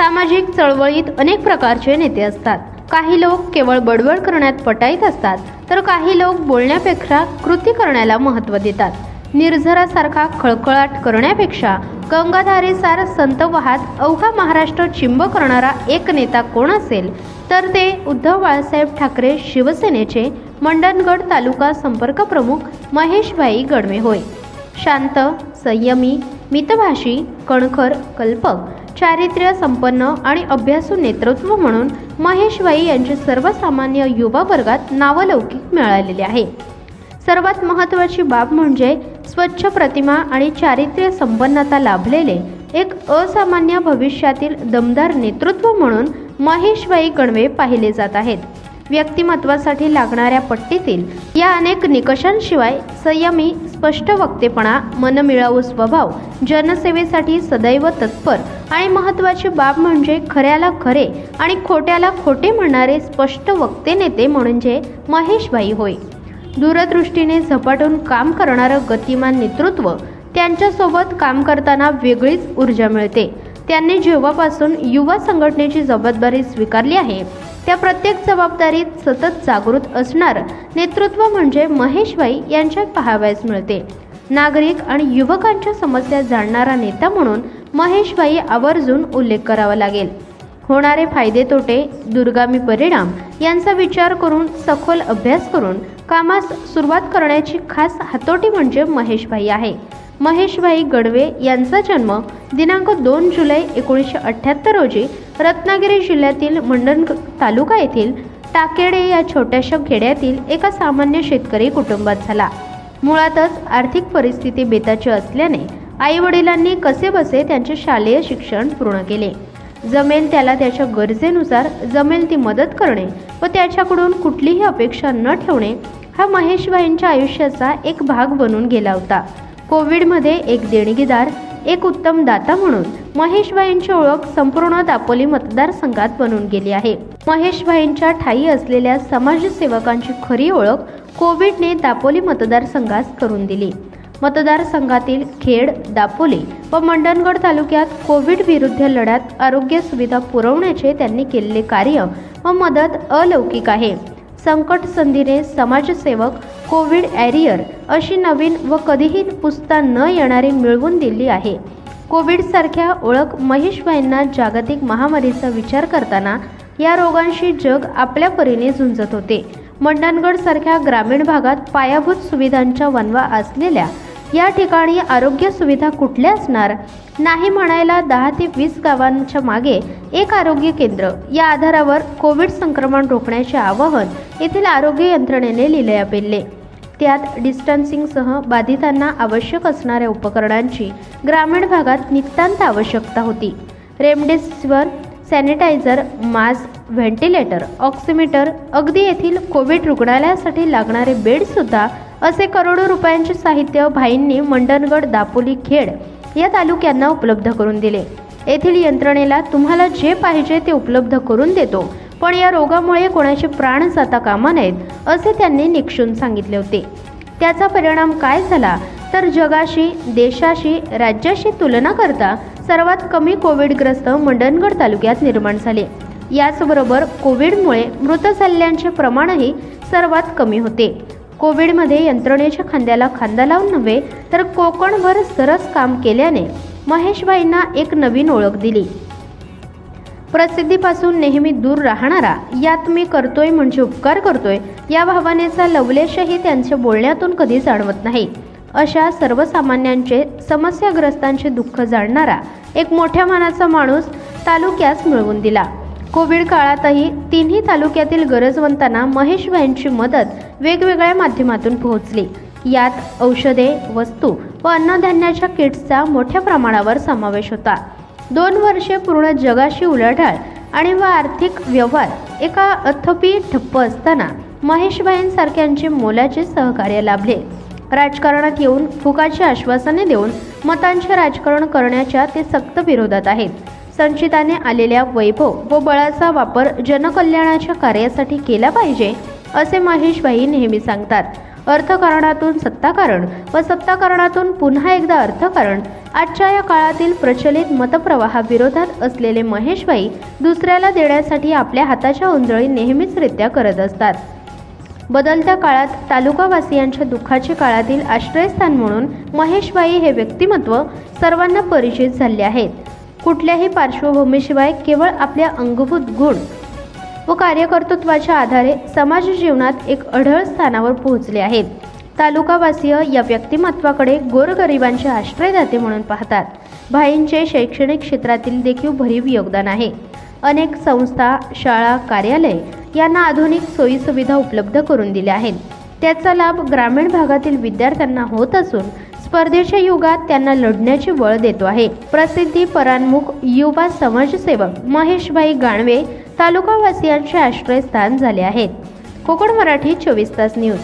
सामाजिक चळवळीत अनेक प्रकारचे नेते असतात. काही लोक केवळ बडबड करण्यात पटाईत असतात तर काही लोक बोलण्यापेक्षा कृती करण्याला महत्त्व देतात. निर्झरासारखा खळखळाट करण्यापेक्षा गंगाधारेसार संत वाहात अवघा महाराष्ट्र चिंब करणारा एक नेता कोण असेल तर ते उद्धव बाळासाहेब ठाकरे शिवसेनेचे मंडणगड तालुका संपर्क प्रमुख महेशभाई गडमे होय शांत संयमी मितभाषी कणखर कल्पक चारित्र्य संपन्न आणि अभ्यासू नेतृत्व म्हणून महेशबाई यांचे सर्वसामान्य युवा वर्गात नावलौकिक मिळालेले आहे. सर्वात महत्त्वाची बाब म्हणजे स्वच्छ प्रतिमा आणि चारित्र्य संपन्नता लाभलेले एक असामान्य भविष्यातील दमदार नेतृत्व म्हणून महेशबाई गणवे पाहिले जात आहेत. व्यक्तिमत्वासाठी लागणाऱ्या पट्टीतील या अनेक निकषांशिवाय संयमी स्पष्ट वक्तेपणा मनमिळावू स्वभाव जनसेवेसाठी सदैव तत्पर आणि महत्त्वाची बाब म्हणजे खऱ्याला खरे आणि खोट्याला खोटे म्हणणारे स्पष्ट वक्ते नेते म्हणजे महेशभाई होय. दूरदृष्टीने झपाटून काम करणारं गतिमान नेतृत्व त्यांच्यासोबत काम करताना वेगळीच ऊर्जा मिळते. त्यांनी जेव्हापासून युवा संघटनेची जबाबदारी स्वीकारली आहे त्या प्रत्येक जबाबदारीत सतत जागृत असणार. नेतृत्व म्हणजे महेशबाई यांच्यात पाहावयास मिळते. नागरिक आणि युवकांच्या समस्या जाणणारा नेता म्हणून महेशबाई आवर्जून उल्लेख करावा लागेल. होणारे फायदे तोटे दुर्गामी परिणाम यांचा विचार करून सखोल अभ्यास करून कामास सुरुवात करण्याची खास हातोटी म्हणजे महेशभाई आहे. महेशभाई गडवे यांचा जन्म दिनांक दोन जुलै एकोणीसशे अठ्ठ्याहत्तर रोजी रत्नागिरी जिल्ह्यातील मंडण तालुका येथील टाकेडे या छोट्याशा खेड्यातील एका सामान्य शेतकरी कुटुंबात झाला. मुळातच आर्थिक परिस्थिती बेताची असल्याने आईवडिलांनी कसेबसे त्यांचे शालेय शिक्षण पूर्ण केले. जमेल त्याला त्याच्या गरजेनुसार जमेल ती मदत करणे व त्याच्याकडून कुठलीही अपेक्षा न ठेवणे हा महेशबाईंच्या आयुष्याचा एक भाग बनून गेला होता. कोविडमध्ये एक देणगीदार एक उत्तम दाता म्हणून महेशबाईंची ओळख संपूर्ण दापोली मतदारसंघात बनून गेली आहे. महेशबाईंच्या ठाई असलेल्या समाजसेवकांची खरी ओळख कोविडने दापोली मतदारसंघास करून दिली. मतदारसंघातील खेड दापोली व मंडणगड तालुक्यात कोविड विरुद्ध लढ्यात आरोग्य सुविधा पुरवण्याचे त्यांनी केलेले कार्य व मदत अलौकिक आहे. संकट संधीने समाजसेवक कोविड ॲरियर अशी नवीन व कधीही पुसता न येणारी मिळवून दिली आहे. कोविडसारख्या ओळख महेशबाईंना जागतिक महामारीचा विचार करताना या रोगांशी जग आपल्या परीने झुंजत होते. मंडणगडसारख्या ग्रामीण भागात पायाभूत सुविधांच्या वनवा असलेल्या या ठिकाणी आरोग्य सुविधा कुठल्या असणार? नाही म्हणायला दहा ते वीस गावांच्या मागे एक आरोग्य केंद्र. या आधारावर कोविड संक्रमण रोखण्याचे आवाहन येथील आरोग्य यंत्रणेने लिलया पेलले त्यात डिस्टन्सिंगसह बाधितांना आवश्यक असणाऱ्या उपकरणांची ग्रामीण भागात नितांत आवश्यकता होती. Remdesivir sanitizer mask ventilator oximeter अगदी येथील कोविड रुग्णालयासाठी लागणारे बेडसुद्धा असे करोडो रुपयांचे साहित्य भाईंनी मंडणगड दापोली खेड या तालुक्यांना उपलब्ध करून दिले. येथील यंत्रणेला तुम्हाला जे पाहिजे ते उपलब्ध करून देतो. पण या रोगामुळे कोणाचे प्राण जाता कामा नयेत असे त्यांनी निक्षून सांगितले होते. त्याचा परिणाम काय झाला? तर जगाशी देशाशी राज्याशी तुलना करता सर्वात कमी कोविडग्रस्त मंडणगड तालुक्यात निर्माण झाले. याचबरोबर कोविडमुळे मृत झालेल्यांचे प्रमाणही सर्वात कमी होते. कोविडमध्ये यंत्रणेच्या खांद्याला खांदा लावून नव्हे तर कोकणभर सरस काम केल्याने महेशबाईंना एक नवीन ओळख दिली. प्रसिद्धीपासून नेहमी दूर राहणारा यात मी करतोय म्हणजे उपकार करतोय या भावनेचा लवलेशही त्यांच्या बोलण्यातून कधी जाणवत नाही. अशा सर्वसामान्यांचे समस्याग्रस्तांचे दुःख जाणणारा एक मोठ्या मानाचा माणूस तालुक्यास मिळवून दिला. कोविड काळातही तिन्ही तालुक्यातील गरजवंतांना महेशबाईंची मदत वेगवेगळ्या माध्यमातून पोहोचली. यात औषधे वस्तू व अन्नधान्याच्या किट्सचा मोठ्या प्रमाणावर समावेश होता. दोन वर्षे पूर्ण जगाशी उलाढाल आणि व आर्थिक व्यवहार एका अथपी ठप्प असताना महेशबाईंसारख्यांचे मोलाचे सहकार्य लाभले. राजकारणात येऊन फुकाची आश्वासने देऊन मतांचे राजकारण करण्याच्या ते सक्त विरोधात आहेत. संचिताने आलेल्या वैभव व बळाचा वापर जनकल्याणाच्या कार्यासाठी केला पाहिजे असे महेशबाई नेहमी सांगतात. अर्थकारणातून सत्ताकारण व सत्ताकारणातून पुन्हा एकदा अर्थकारण आजच्या या काळातील प्रचलित मतप्रवाहाविरोधात असलेले महेशबाई दुसऱ्याला देण्यासाठी आपल्या हाताच्या उंजळी नेहमीचरित्या करत असतात. बदलत्या काळात तालुकावासियांच्या दुःखाचे काळातील आश्रयस्थान म्हणून महेशबाई हे व्यक्तिमत्व सर्वांना परिचित झाले आहेत. कुठल्याही पार्श्वभूमीशिवाय केवळ आपल्या अंगभूत गुण व कार्यकर्तृत्वाच्या आधारे समाज जीवनात एक अढळ स्थानावर पोहोचले आहेत. तालुकावासीय या व्यक्तिमत्वाकडे गोरगरिबांचे आश्रयदाते म्हणून पाहतात. भाईंचे शैक्षणिक क्षेत्रातील देखील भरीव योगदान आहे. अनेक संस्था शाळा कार्यालय यांना आधुनिक सोयीसुविधा उपलब्ध करून दिल्या आहेत. त्याचा लाभ ग्रामीण भागातील विद्यार्थ्यांना होत असून स्पर्धेच्या युगात त्यांना लढण्याची बळ देतो आहे. प्रसिद्धी परान्मुख युवा समाजसेवक महेशभाई गाणवे तालुकावासियांचे आश्रयस्थान झाले आहेत. कोकण मराठी चोवीस तास न्यूज.